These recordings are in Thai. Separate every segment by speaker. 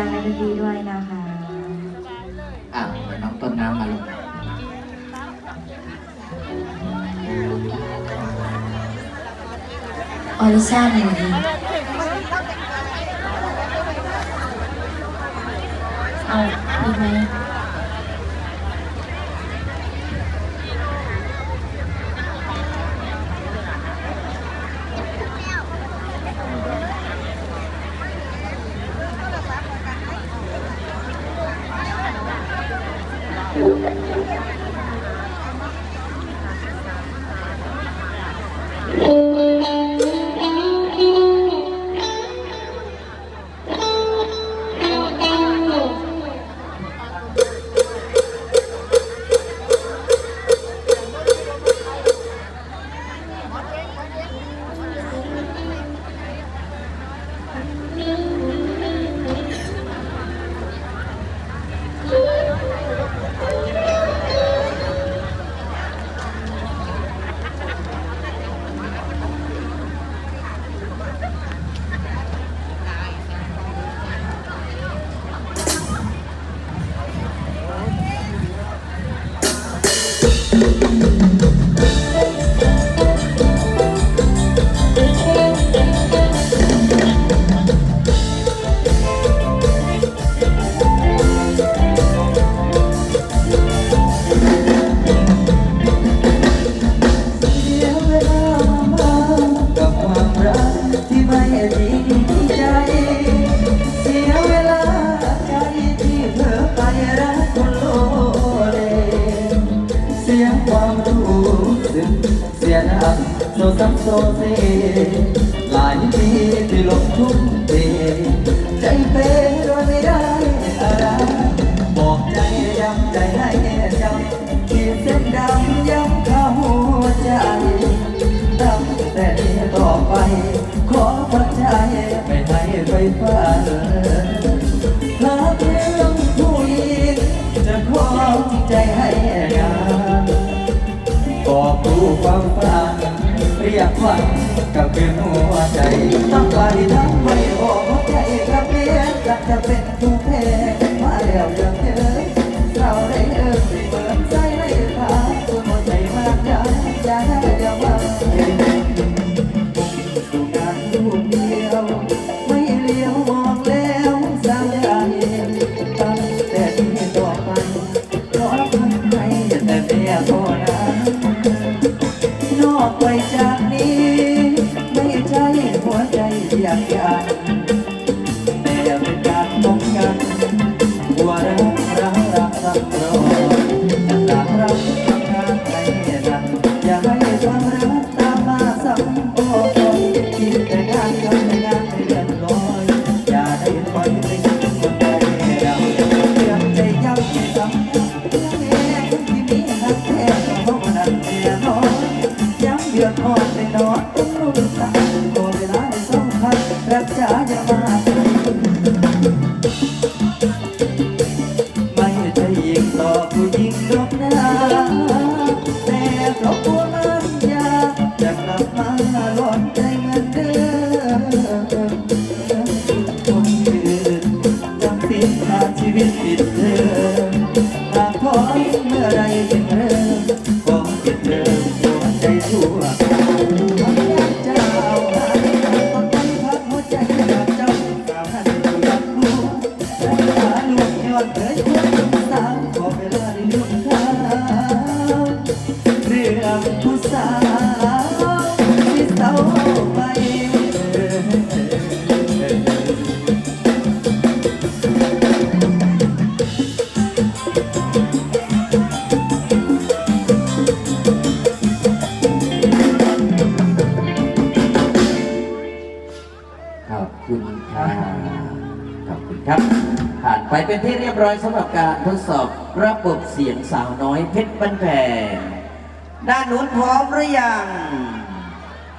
Speaker 1: จากนักดนตรีด้วยนะคะ
Speaker 2: อะน้องต้นน้ำมาลง
Speaker 1: ออริชั่นเอาอีกไหม
Speaker 3: Oh. เโซซับโซเซหลายปีที่ลงทุนเทใจเป้โดยไม่ได้อะไรบอกใจย้ำใจให้จำขีดเส้นดำย้ำเข้าใจตั้งแต่นี้ต่อไป ขอพักใจไม่ให้ไฟฟ้าหาเพียงผู้หญิงจะขอใจให้งานบอกรู้ความฝัน รียกว่ากับเป็นหัวใจต้องไปทั้งไม่บอกหัวใจกับเมียจะจะเป็นทุกเพลงมาแล้วเรื่อง มือนเดิมคนอื่นยังสิ้นทางชีวิตผิดเธอ ขอเวลาได้ลุ่นข้าเรื่องผู้สาวที่เศร้าไป
Speaker 2: ขอบคุณค่ะขอบคุณครับ ไปเป็นที่เรียบร้อยสำหรับการทดสอบระบบเสียงสาวน้อยเพชรบันแพงด้านนู้นพร้อมหรือยัง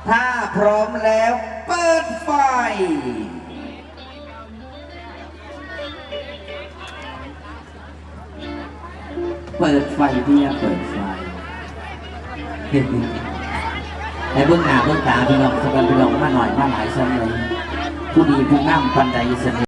Speaker 2: ถ้าพร้อมแล้วเปิดไฟ เปิดไฟพี่เปิดไฟให้เบื้องหน้าเบื้องตาพี่น้องสกันพี่น้องมาหน่อยมาหลายซ้ำเลยผู้ดีผู้งามปันใดเสน